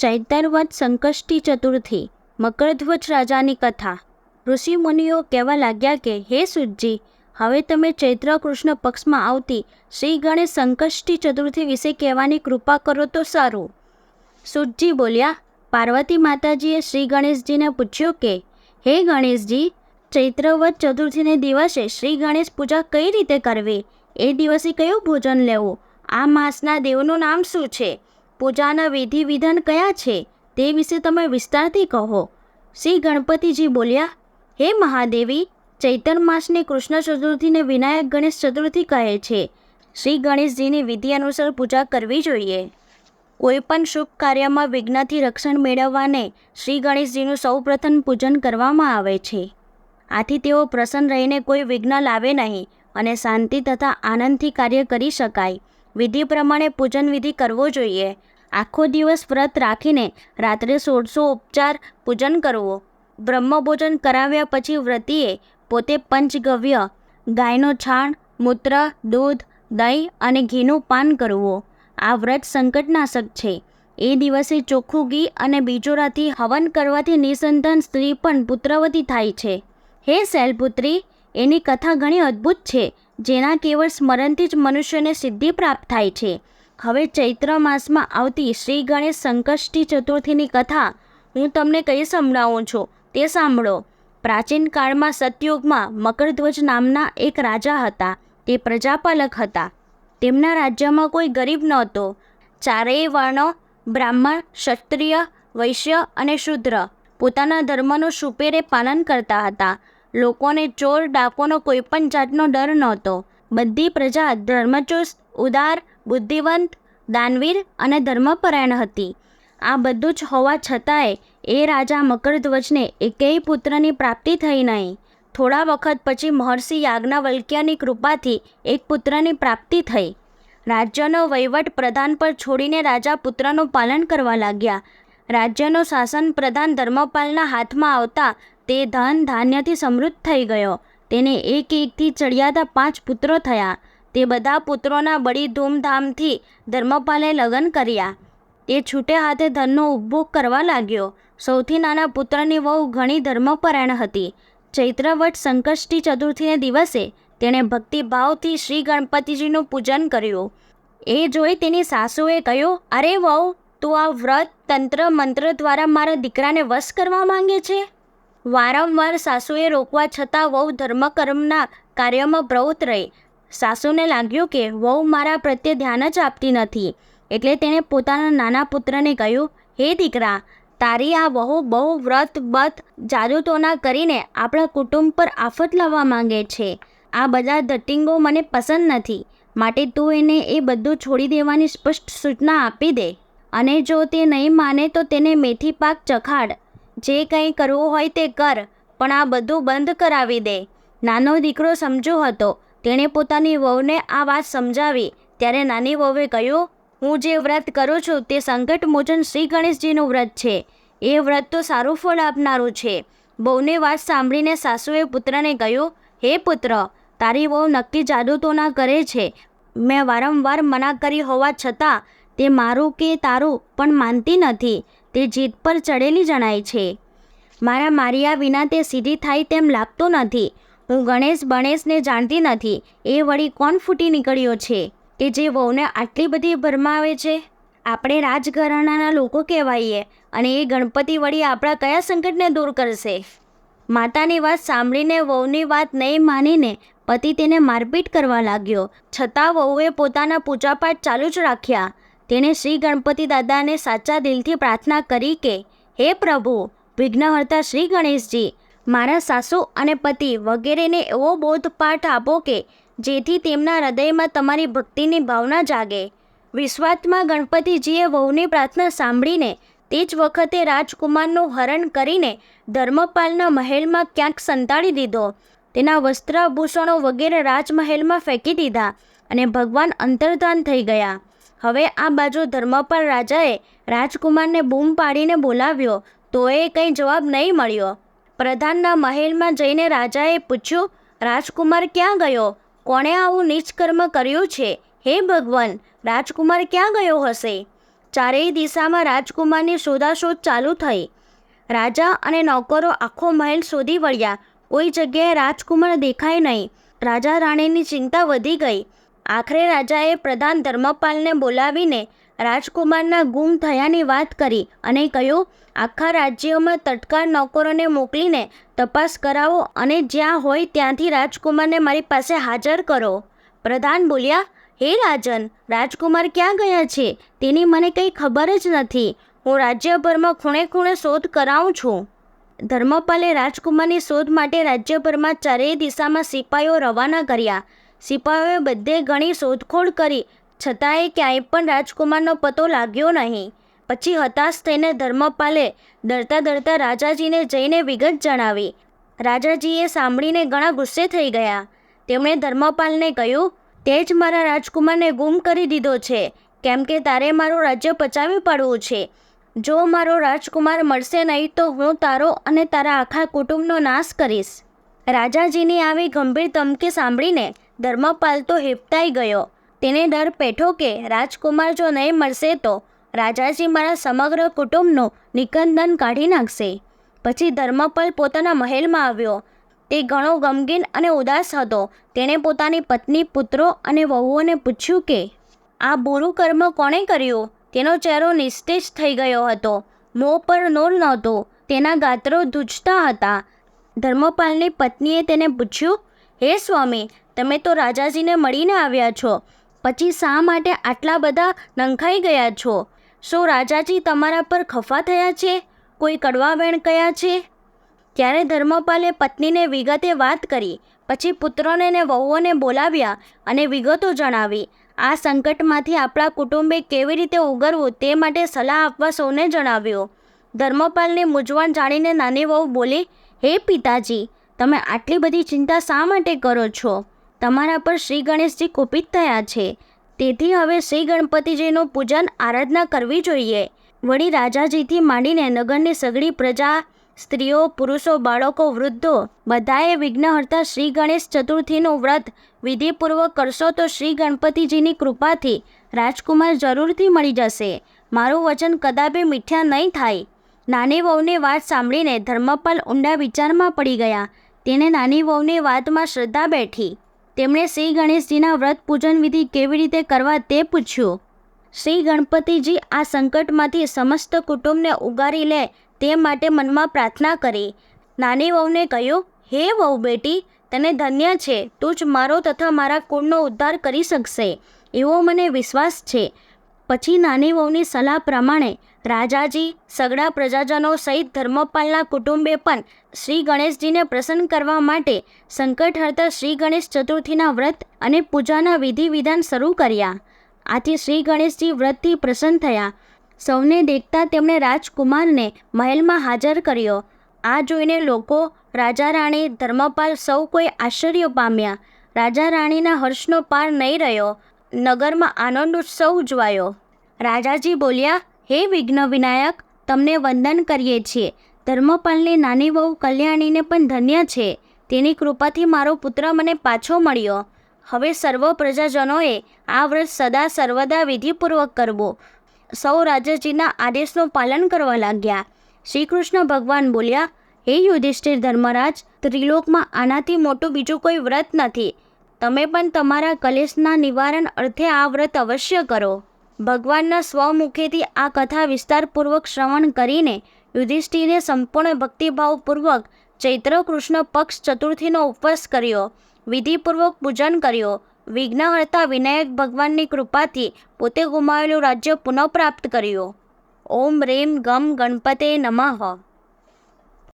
ચૈતરવત સંકષ્ટી ચતુર્થી, મકરધ્વજ રાજાની કથા. ઋષિ મુનિઓ કહેવા લાગ્યા કે, હે સુજી હવે તમે ચૈત્ર કૃષ્ણ પક્ષમાં આવતી શ્રી ગણેશ સંકષ્ટી ચતુર્થી વિશે કહેવાની કૃપા કરો તો સારું. સુજી બોલ્યા, પાર્વતી માતાજીએ શ્રી ગણેશજીને પૂછ્યું કે, હે ગણેશજી ચૈત્રવત ચતુર્થીને દિવસે શ્રી ગણેશ પૂજા કઈ રીતે કરવી? એ દિવસે કયું ભોજન લેવું? આ માસના દેવનું નામ શું છે? પૂજાના વિધિ વિધાન કયા છે તે વિશે તમે વિસ્તારથી કહો. શ્રી ગણપતિજી બોલ્યા, હે મહાદેવી ચૈતર માસની કૃષ્ણ ચતુર્થીને વિનાયક ગણેશ ચતુર્થી કહે છે. શ્રી ગણેશજીની વિધિ અનુસાર પૂજા કરવી જોઈએ. કોઈપણ શુભ કાર્યમાં વિઘ્નથી રક્ષણ મેળવવાને શ્રી ગણેશજીનું સૌપ્રથમ પૂજન કરવામાં આવે છે. આથી તેઓ પ્રસન્ન રહીને કોઈ વિઘ્ન લાવે નહીં અને શાંતિ તથા આનંદથી કાર્ય કરી શકાય. વિધિ પ્રમાણે પૂજન વિધિ કરવો જોઈએ. આખો દિવસ વ્રત રાખીને રાત્રે સોળસો ઉપચાર પૂજન કરવો. બ્રહ્મભોજન કરાવ્યા પછી વ્રતિએ પોતે પંચગવ્ય, ગાયનો છાણ, મૂત્ર, દૂધ, દહીં અને ઘીનું પાન કરવું. આ વ્રત સંકટનાશક છે. એ દિવસે ચોખ્ખું ઘી અને બીજોરાથી હવન કરવાથી નિસંતાન સ્ત્રી પણ પુત્રવતી થાય છે. હે શૈલપુત્રી, એની કથા ઘણી અદ્ભુત છે, જેના કેવળ સ્મરણથી જ મનુષ્યને સિદ્ધિ પ્રાપ્ત થાય છે. હવે ચૈત્ર માસમાં આવતી શ્રી ગણેશ સંકષ્ટી ચતુર્થીની કથા હું તમને કઈ સંભળાવું છું તે સાંભળો. પ્રાચીન કાળમાં સતયુગમાં મકરધ્વજ નામના એક રાજા હતા. તે પ્રજાપાલક હતા. તેમના રાજ્યમાં કોઈ ગરીબ નહોતો. ચારેય વર્ણો બ્રાહ્મણ, ક્ષત્રિય, વૈશ્ય અને શુદ્ર. પોતાના ધર્મનું સુપેરે પાલન કરતા હતા. લોકોને ચોર, ડાકોનો કોઈ પણ જાતનો ડર નહોતો. બધી પ્રજા ધર્મચુસ્ત, ઉદાર બુદ્ધિવંત, દાનવીર અને ધર્મપરાયણ હતી. આ બધું જ હોવા છતાંય એ રાજા મકરધ્વજને એકેય પુત્રની પ્રાપ્તિ થઈ નહીં. થોડા વખત પછી મહર્ષિ યાજ્ઞાવલ્ક્યની કૃપાથી એક પુત્રની પ્રાપ્તિ થઈ. રાજ્યનો વહીવટ પ્રધાન પર છોડીને રાજા પુત્રનું પાલન કરવા લાગ્યા. રાજ્યનો શાસન પ્રધાન ધર્મપાલના હાથમાં આવતા તે ધન ધાન્યથી સમૃદ્ધ થઈ ગયો. તેને એક એકથી ચડિયાતા પાંચ પુત્રો થયા. તે બધા પુત્રોના બડી ધૂમધામથી ધર્મપાલે લગ્ન કર્યા. તે છૂટે હાથે ધનનો ઉપભોગ કરવા લાગ્યો. સૌથી નાના પુત્રની વહુ ઘણી ધર્મપરાયણ હતી. ચૈત્રવટ સંકષ્ટી ચતુર્થીને દિવસે તેણે ભક્તિભાવથી શ્રી ગણપતિજીનું પૂજન કર્યું. એ જોઈ તેની સાસુએ કહ્યું, અરે વહુ, તું આ વ્રત, તંત્ર, મંત્ર દ્વારા મારા દીકરાને વશ કરવા માંગે છે? વારંવાર સાસુએ રોકવા છતાં વહુ ધર્મકર્મના કાર્યમાં પ્રવૃત્ત રહી. સાસુને લાગ્યું કે વહુ મારા પ્રત્યે ધ્યાન જ આપતી નથી. એટલે તેણે પોતાના નાના પુત્રને કહ્યું, હે દીકરા, તારી આ વહુ બહુ વ્રત બત જાદુટોના કરીને આપણા કુટુંબ પર આફત લાવવા માંગે છે. આ બધા ધટિંગો મને પસંદ નથી. માટે તું એને એ બધું છોડી દેવાની સ્પષ્ટ સૂચના આપી દે. અને જો તે નહીં માને તો તેને મેથી પાક ચખાડ. જે કંઈ કરવું હોય તે કર, પણ આ બધું બંધ કરાવી દે. નાનો દીકરો સમજો હતો. તેણે પોતાની વહુને આ વાત સમજાવી. ત્યારે નાની વહુએ કહ્યું, હું જે વ્રત કરું છું તે સંકટ મોચન શ્રી ગણેશજીનું વ્રત છે. એ વ્રત તો સારું ફળ આપનારું છે. બહુની વાત સાંભળીને સાસુએ પુત્રને કહ્યું, હે પુત્ર, તારી વહુ નક્કી જાદુ તો ના કરે છે. મેં વારંવાર મના કરી હોવા છતાં તે મારું કે તારું પણ માનતી નથી. તે જીદ પર ચડેલી જણાય છે. મારા માર્યા વિના તે સીધી થાય તેમ લાગતું નથી. હું ગણેશ બણેશને જાણતી નથી. એ વળી કોણ ફૂટી નીકળ્યો છે? કે જે વહુને આટલી બધી ભરમાવે છે? આપણે રાજઘરાણાના લોકો કહેવાઈએ અને એ ગણપતિ વળી આપણા કયા સંકટને દૂર કરશે? માતાની વાત સાંભળીને વહુની વાત નહીં માનીને પતિ તેને મારપીટ કરવા લાગ્યો. છતાં વહુએ પોતાના પૂજાપાઠ ચાલુ જ રાખ્યા. તેણે શ્રી ગણપતિ દાદાને સાચા દિલથી પ્રાર્થના કરી કે, હે પ્રભુ, વિઘ્નહર્તા શ્રી ગણેશજી મારા સાસુ અને પતિ વગેરેને એવો બોધપાઠ આપો કે જેથી તેમના હૃદયમાં તમારી ભક્તિની ભાવના જાગે. વિશ્વાત્મા ગણપતિજીએ વહુની પ્રાર્થના સાંભળીને તે જ વખતે રાજકુમારનું હરણ કરીને ધર્મપાલના મહેલમાં ક્યાંક સંતાડી દીધો. તેના વસ્ત્રાભૂષણો વગેરે રાજમહેલમાં ફેંકી દીધા અને ભગવાન અંતર્ધાન થઈ ગયા. હવે આ બાજુ ધર્મપાલ રાજાએ રાજકુમારને બૂમ પાડીને બોલાવ્યો, તો એ કંઈ જવાબ નહીં મળ્યો. પ્રધાનના મહેલમાં જઈને રાજાએ પૂછ્યું, રાજકુમાર ક્યાં ગયો? કોણે આવું નિષ્કર્મ કર્યું છે? હે ભગવાન, રાજકુમાર ક્યાં ગયો હશે? ચારેય દિશામાં રાજકુમારની શોધાશોધ ચાલુ થઈ. રાજા અને નોકરો આખો મહેલ શોધી વળ્યા. કોઈ જગ્યાએ રાજકુમાર દેખાય નહીં. રાજા રાણીની ચિંતા વધી ગઈ. આખરે રાજાએ પ્રધાન ધર્મપાલને બોલાવીને રાજકુમારના ગુમ થયાની વાત કરી અને કહ્યું, આખા રાજ્યમાં તટકાર નોકરોને મોકલીને તપાસ કરાવો અને જ્યાં હોય ત્યાંથી રાજકુમારને મારી પાસે હાજર કરો. પ્રધાન બોલ્યા, હે રાજન, રાજકુમાર ક્યાં ગયા છે? તેની મને કંઈ ખબર જ નથી. હું રાજ્યભરમાં ખૂણે ખૂણે શોધ કરાવું છું. ધર્મપાલે રાજકુમારની શોધ માટે રાજ્યભરમાં ચારેય દિશામાં સિપાઈઓ રવાના કર્યા. સિપાઈઓએ બધે ઘણી શોધખોળ કરી છતાંય ક્યાંય પણ રાજકુમારનો પતો લાગ્યો નહીં. પછી હતાશ થઈને ધર્મપાલે ડરતા ડરતા રાજાજીને જઈને વિગત જણાવી. રાજાજીએ સાંભળીને ઘણા ગુસ્સે થઈ ગયા. તેમણે ધર્મપાલને કહ્યું, તે જ મારા રાજકુમારને ગુમ કરી દીધો છે. કેમ કે તારે મારું રાજ્ય પચાવી પાડવું છે. જો મારો રાજકુમાર મળશે નહીં તો હું તારો અને તારા આખા કુટુંબનો નાશ કરીશ. રાજાજીની આવી ગંભીર ધમકી સાંભળીને ધર્મપાલ તો હેપતાઈ ગયો. તેને ડર પેઠો કે રાજકુમાર જો નહીં મળશે તો રાજાજી મારા સમગ્ર કુટુંબનું નિકંદન કાઢી નાખશે. પછી ધર્મપાલ પોતાના મહેલમાં આવ્યો. તે ઘણો ગમગીન અને ઉદાસ હતો. તેણે પોતાની પત્ની, પુત્રો અને વહુઓને પૂછ્યું કે, આ બુરું કર્મ કોણે કર્યું? તેનો ચહેરો નિસ્તેજ થઈ ગયો હતો. મોં પર નોર નહોતું. તેના ગાત્રો ધૂજતા હતા. ધર્મપાલની પત્નીએ તેને પૂછ્યું, હે સ્વામી, તમે તો રાજાજીને મળીને આવ્યા છો. પછી શા માટે આટલા બધા નંખાઈ ગયા છો? શું રાજાજી તમારા પર ખફા થયા છે? કોઈ કડવા વેણ કયા છે? ત્યારે ધર્મપાલે પત્નીને વિગતે વાત કરી, પછી પુત્રોને ને વહુઓને બોલાવ્યા અને વિગતો જણાવી. આ સંકટમાંથી આપણા કુટુંબે કેવી રીતે ઉગરવું તે માટે સલાહ આપવા સૌને જણાવ્યો. ધર્મપાલની મૂંઝવણ જાણીને નાની વહુ બોલી, હે પિતાજી, તમે આટલી બધી ચિંતા શા માટે કરો છો? તમારા પર શ્રી ગણેશજી કુપિત થયા છે. તેથી હવે શ્રી ગણપતિજીનું પૂજન આરાધના કરવી જોઈએ. વળી રાજાજીથી માંડીને નગરની સગળી પ્રજા, સ્ત્રીઓ, પુરુષો, બાળકો, વૃદ્ધો, બધાએ વિઘ્નહર્તા શ્રી ગણેશ ચતુર્થીનું વ્રત વિધિપૂર્વક કરશો તો શ્રી ગણપતિજીની કૃપાથી રાજકુમાર જરૂરથી મળી જશે. મારું વચન કદાપી મીઠ્યા નહીં થાય. નાની વહુની વાત સાંભળીને ધર્મપાલ ઊંડા વિચારમાં પડી ગયા. તેને નાની વહુની વાતમાં શ્રદ્ધા બેઠી. તેમણે શ્રી ગણેશજીના વ્રત પૂજન વિધિ કેવી રીતે કરવા તે પૂછ્યું. શ્રી ગણપતિજી આ સંકટમાંથી સમસ્ત કુટુંબને ઉગારી લે તે માટે મનમાં પ્રાર્થના કરી. નાની વહુને કહ્યું, હે વહુ બેટી, તને ધન્ય છે. તું જ મારો તથા મારા કુળનો ઉદ્ધાર કરી શકશે. એવો મને વિશ્વાસ છે. પછી નાની વહુની સલાહ પ્રમાણે રાજાજી, સગડા પ્રજાજનો સહિત ધર્મપાલના કુટુંબે પણ શ્રી ગણેશજીને પ્રસન્ન કરવા માટે સંકટ હરતા શ્રી ગણેશ ચતુર્થીના વ્રત અને પૂજાના વિધિ વિધાન શરૂ કર્યા. આથી શ્રી ગણેશજી વ્રતથી પ્રસન્ન થયા. સૌને દેખતા તેમણે રાજકુમારને મહેલમાં હાજર કર્યો. આ જોઈને લોકો રાજા રાણી ધર્મપાલ સૌ કોઈ આશ્ચર્ય પામ્યા. રાજા રાણીના હર્ષનો પાર નહીં રહ્યો. નગરમાં આનંદ ઉત્સવ ઉજવાયો. રાજાજી બોલ્યા, હે વિઘ્ન વિનાયક, તમને વંદન કરીએ છીએ. ધર્મપાલની નાની વહુ કલ્યાણીને પણ ધન્ય છે. તેની કૃપાથી મારો પુત્ર મને પાછો મળ્યો. હવે સર્વ પ્રજાજનોએ આ વ્રત સદા સર્વદા વિધિપૂર્વક કરવો. સૌ રાજાજીના આદેશનું પાલન કરવા લાગ્યા. શ્રી કૃષ્ણ ભગવાન બોલ્યા, હે યુધિષ્ઠિર ધર્મરાજ, ત્રિલોકમાં આનાથી મોટું બીજું કોઈ વ્રત નથી. તમે પણ તમારા કલેશના નિવારણ અર્થે આ વ્રત અવશ્ય કરો. ભગવાનના સ્વમુખેથી આ કથા વિસ્તારપૂર્વક શ્રવણ કરીને યુધિષ્ઠિરે સંપૂર્ણ ભક્તિભાવપૂર્વક ચૈત્ર કૃષ્ણ પક્ષ ચતુર્થીનો ઉપવાસ કર્યો, વિધિપૂર્વક પૂજન કર્યો, વિઘ્નહર્તા વિનાયક ભગવાનની કૃપાથી પોતે ગુમાવેલું રાજ્ય પુનઃપ્રાપ્ત કર્યું. ઓમ રેમ ગમ ગણપતે નમઃ.